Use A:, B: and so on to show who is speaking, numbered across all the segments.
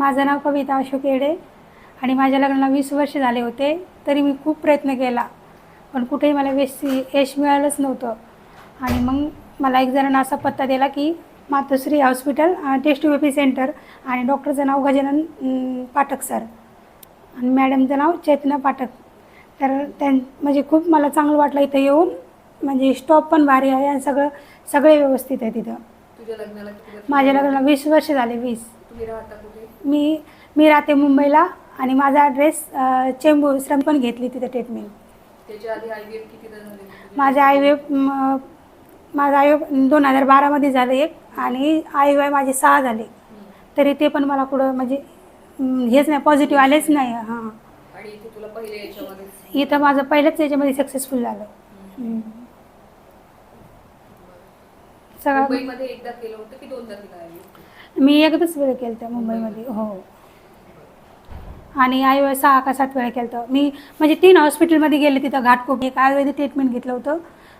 A: माझं नाव कविता अशोक येडे आणि माझ्या लग्नाला वीस वर्ष झाले होते तरी मी खूप प्रयत्न केला. पण कुठेही मला वेस यश मिळालंच नव्हतं. आणि मग मला एक जणांना असा पत्ता दिला की Matoshri hospital test P centre आणि डॉक्टरचं नाव गजानन पाठक सर. आणि मॅडमचं नाव चेतना पाठक. तर त्यां म्हणजे खूप मला चांगलं वाटलं इथं येऊन. म्हणजे स्टॉप पण भारी आहे आणि सगळं सगळे व्यवस्थित आहे तिथं. माझ्या? लग्नाला वीस वर्ष झाले वीस. मी मी राहते मुंबईला आणि माझा ॲड्रेस चेंबूर श्रम पण घेतली तिथे ट्रीटमेंट
B: त्याच्या आधी आय व्ही एफ किती झाले तुझे?
A: माझा आय व्ही माझा आय दोन हजार बारामध्ये झालं एक आणि आय वाय माझे सहा झाले. तरी ते पण मला कुठं म्हणजे हेच नाही पॉझिटिव्ह आलेच नाही हां
B: आणि इथे तुला पहिले याच्यामध्ये
A: इथं माझं पहिलंच याच्यामध्ये सक्सेसफुल झालं. सगळं
B: मुंबईमध्ये एकदा केलं होतं की दोनदा केलं आहे?
A: मी एकदाच वेळ केलं होतं मुंबईमध्ये हो. आणि आई सहा का सात वेळा केलं होतं. मी म्हणजे तीन हॉस्पिटलमध्ये गेले तिथं घाटकोप एक आयुर्वेदिक ट्रीटमेंट घेतलं होतं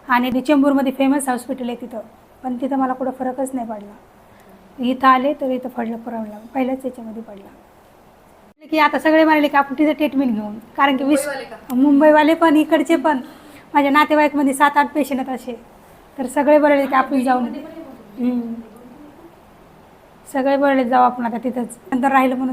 A: आणि ते चेंबूरमध्ये फेमस हॉस्पिटल आहे तिथं. पण तिथं मला कुठं फरकच नाही पडला. इथं आले तर इथं पडलं पडला पहिल्याच याच्यामध्ये पडला. की आता सगळे म्हणाले की आपण तिथं ट्रीटमेंट घेऊन. कारण की वीस
B: मुंबईवाले
A: पण इकडचे पण. माझ्या नातेवाईकमध्ये सात आठ पेशंट असे. तर सगळे बोलले की आपण जाऊन हम्म. सगळे बोलले जाऊ आपण आता तिथंच नंतर राहिलं म्हणून